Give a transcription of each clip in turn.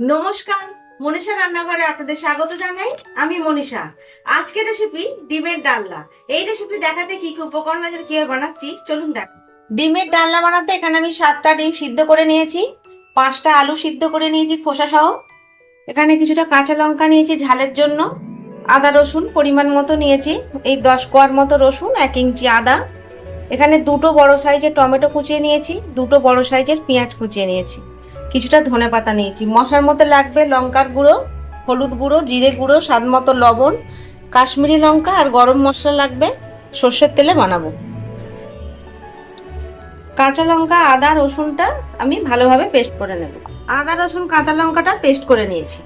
নমস্কার, মনীষা রান্নাঘরে আপনাদের স্বাগত জানাই। আমি মনীষা। আজকের রেসিপি ডিমের ডালনা। এই রেসিপি দেখাতে কি কি উপকরণ আছে, কীভাবে বানাচ্ছি, চলুন দেখ। ডিমের ডালনা বানাতে এখানে আমি সাতটা ডিম সিদ্ধ করে নিয়েছি। পাঁচটা আলু সিদ্ধ করে নিয়েছি খোসা সহ। এখানে কিছুটা কাঁচা লঙ্কা নিয়েছি ঝালের জন্য। আদা রসুন পরিমাণ মতো নিয়েছি। এই দশ কোয়ার মতো রসুন, এক ইঞ্চি আদা। এখানে দুটো বড় সাইজের টমেটো কুচিয়ে নিয়েছি, দুটো বড় সাইজের পেঁয়াজ কুচিয়ে নিয়েছি। কিছুটা ধনে পাতা নিয়েছি। মশলার মধ্যে লাগবে লঙ্কার গুঁড়ো, হলুদ গুঁড়ো, জিরে গুঁড়ো, স্বাদ মতো লবণ, কাশ্মীরি লঙ্কা আর গরম মশলা লাগবে। সর্ষের তেলে বানাবো। কাঁচা লঙ্কা, আদা, রসুনটা আমি ভালোভাবে পেস্ট করে নেব। আদা, রসুন, কাঁচা লঙ্কাটা পেস্ট করে নিয়েছি।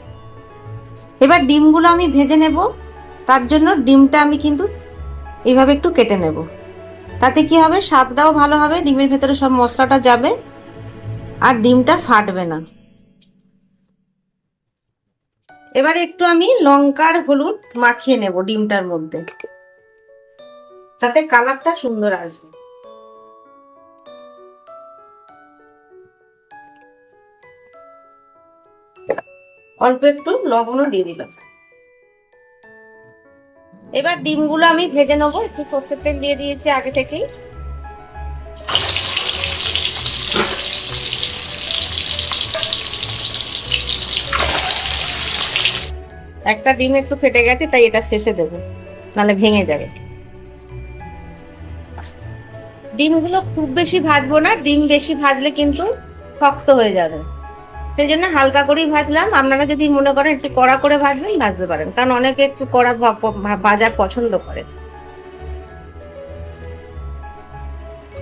এবার ডিমগুলো আমি ভেজে নেব। তার জন্য ডিমটা আমি কিন্তু এইভাবে একটু কেটে নেব। তাতে কি হবে? স্বাদটাও ভালো হবে, ডিমের ভেতরে সব মশলাটা যাবে। আর ডিমটা ফাটবে না। এবার একটু আমি লঙ্কার হলুদ মাখিয়ে নেব ডিমটার মধ্যে। তাতে কালারটা সুন্দর আসবে। অল্প একটু লবণও দিয়ে দিলাম। এবার ডিমগুলো আমি ভেজে নেব। একটু সর্ষের তেল দিয়ে দিয়েছি আগে থেকেই। একটা ডিম একটু ফেটে গেছে, তাই এটা শেষে দেবো। নাহলে ভেঙে যাবে। ডিমগুলো খুব বেশি ভাজবো না, ডিম বেশি ভাজলে কিন্তু শক্ত হয়ে যাবে। সেই জন্য হালকা করেই ভাজলাম। আপনারা যদি মনে করেন একটু কড়া করে ভাজবেন, ভাজতে পারেন। কারণ অনেকে একটু কড়া ভাজা পছন্দ করে।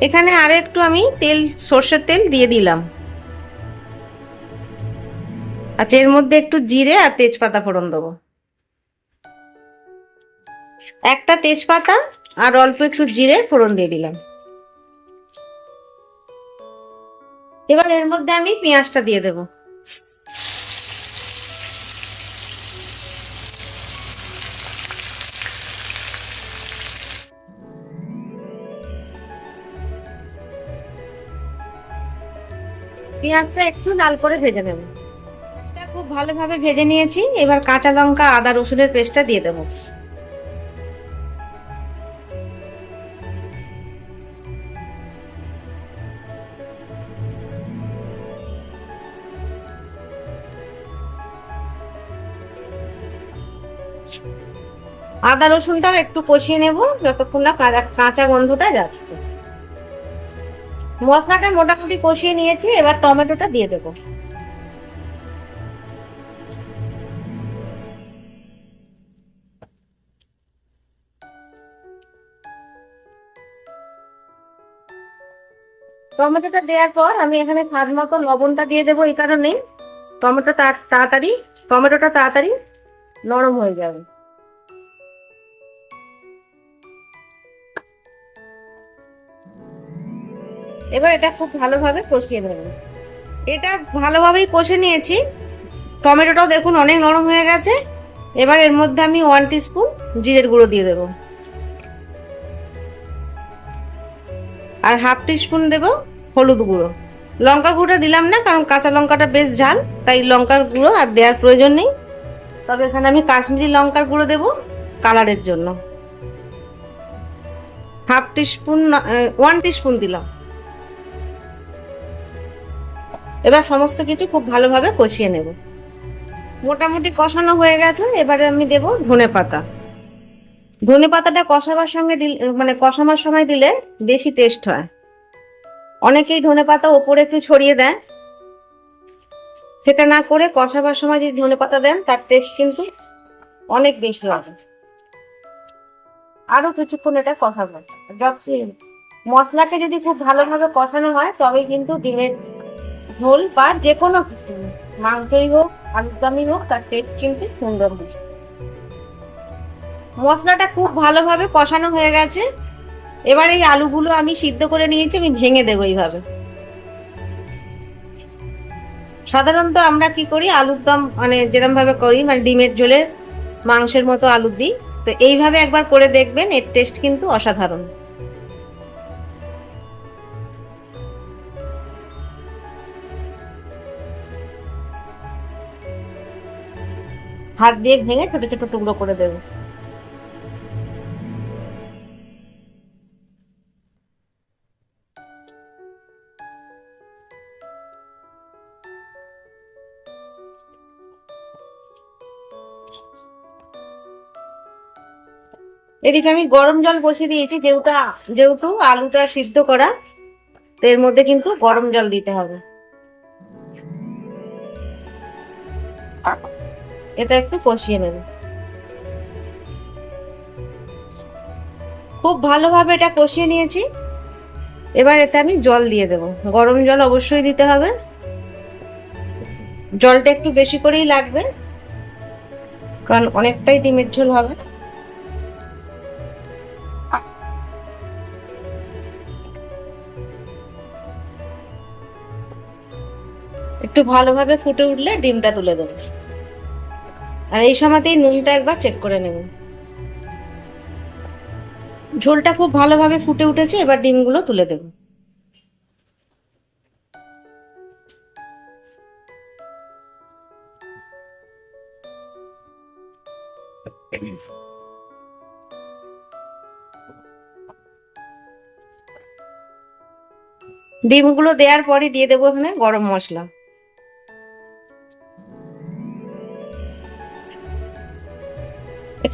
এখানে আরও একটু আমি তেল, সর্ষের তেল দিয়ে দিলাম। আচ্ছা এর মধ্যে একটু জিরে আর তেজপাতা ফোড়ন দেবো। একটা তেজপাতা আর অল্প একটু জিরে ফোড়ন দিয়ে দিলাম। এবার এর মধ্যে আমি পেঁয়াজটা দিয়ে দেবো। পেঁয়াজটা একটু লাল করে ভেজে নেব। খুব ভালোভাবে ভেজে নিয়েছি। এবার কাঁচা লঙ্কা, আদা, রসুনের পেস্টটা দিয়ে দেবো। আদা, রসুনটাও একটু কষিয়ে নেব, যতক্ষণ না কাঁচা গন্ধটা যাচ্ছে। মশলাটা মোটামুটি কষিয়ে নিয়েছি, এবার টমেটোটা দিয়ে দেবো। টমেটোটা দেওয়ার পর আমি এখানে স্বাদ মতো লবণটা দিয়ে দেবো এই কারণেই। টমেটো তাড়াতাড়ি, টমেটোটা তাড়াতাড়ি নরম হয়ে যাবে। এবার এটা খুব ভালোভাবে কষিয়ে নেব। এটা ভালোভাবেই কষে নিয়েছি। টমেটোটাও দেখুন অনেক নরম হয়ে গেছে। এবার এর মধ্যে আমি ওয়ান স্পুন জিরের গুঁড়ো দিয়ে দেবো। আর হাফ স্পুন দেব হলুদ গুঁড়ো। লঙ্কা গুঁড়োটা দিলাম না, কারণ কাঁচা লঙ্কাটা বেশ ঝাল, তাই লঙ্কার গুঁড়ো আর দেওয়ার প্রয়োজন নেই। তবে এখানে আমি কাশ্মীরি লঙ্কার গুঁড়ো দেব কালারের জন্য। হাফ স্পুন ওয়ান স্পুন দিলাম। এবার সমস্ত কিছু খুব ভালোভাবে কষিয়ে নেব। মোটামুটি কষানো হয়ে গেছে, এবারে আমি দেব ধনে পাতা ধনে পাতাটা কষাবার সঙ্গে দিল মানে কষাবার সময় দিলে বেশি টেস্ট হয়। অনেকেই ধনে পাতা ওপরে একটু ছড়িয়ে দেয়। সেটা না করে কষাবার সময় যদি ধনে পাতা দেন, তার টেস্ট কিন্তু অনেক বেশি হবে। আরও কিছুক্ষণ এটা কষাবো। মশলাটা যদি খুব ভালোভাবে কষানো হয়, তবে কিন্তু ডিমের ঝোল বা যে কোনো কিছু, মাংসই হোক, আলুর দমই হোক, তার টেস্ট কিন্তু সুন্দর হয় মশলাটা খুব ভালোভাবে কষানো হয়ে গেছে। এবার এই আলুগুলো আমি সিদ্ধ করে নিয়েছি, আমি ভেঙে দেবো এইভাবে। সাধারণত আমরা কি করি, আলুর দম মানে যেরকম ভাবে করি মানে ডিমের ঝোলে মাংসের মতো আলু দিই। তো এইভাবে একবার করে দেখবেন, এর টেস্ট কিন্তু অসাধারণ। হাত দিয়ে ভেঙে ছোট ছোট টুকরো করে দেবো। এদিকে আমি গরম জল বসিয়ে দিয়েছি, যেহেতু যেহেতু আলুটা সিদ্ধ করা, এর মধ্যে কিন্তু গরম জল দিতে হবে। এটা একটু কষিয়ে নেবে। খুব ভালোভাবে এটা কষিয়ে নিয়েছি। এবার এতে আমি জল দিয়ে দেব। গরম জল অবশ্যই দিতে হবে। জলটা একটু বেশি করেই লাগবে, কারণ অনেকটাই ডিমের ঝোল হবে। একটু ভালোভাবে ফুটে উঠলে ডিমটা তুলে দেবো। আর এই সময়তেই নুনটা একবার চেক করে নেব। ঝোলটা খুব ভালোভাবে ফুটে উঠেছে, এবার ডিমগুলো তুলে দেব। ডিমগুলো দেওয়ার পরে দিয়ে দেবো এখানে গরম মশলা।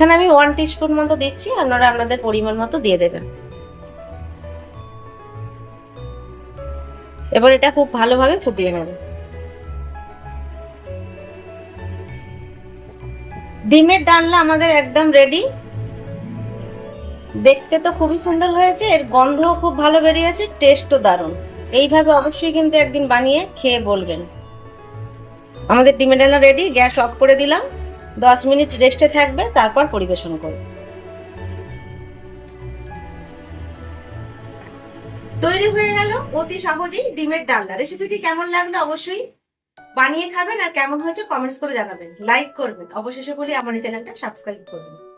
এখানে আমি ওয়ান টিস্পুন মতো দিচ্ছি, আপনারা আপনাদের পরিমাণ মতো দিয়ে দেবেন। এবার এটা খুব ভালোভাবে ফুটিয়ে নেবে। ডিমের ডালনা আমাদের একদম রেডি দেখতে তো খুবই সুন্দর হয়েছে, এর গন্ধও খুব ভালো বেরিয়েছে টেস্টও দারুণ। এইভাবে অবশ্যই কিন্তু একদিন বানিয়ে খেয়ে বলবেন। আমাদের ডিমের ডালনা রেডি গ্যাস অফ করে দিলাম। দশ মিনিট রেস্টে থাকবে, তারপর পরিবেশন করবে। তৈরি হয়ে গেল অতি সহজেই ডিমের ডালনা রেসিপিটি কেমন লাগল অবশ্যই বানিয়ে খাবেন আর কেমন হয়েছে কমেন্টস করে জানাবেন। লাইক করবেন। অবশেষে বলি আমার এই চ্যানেলটা সাবস্ক্রাইব করবেন।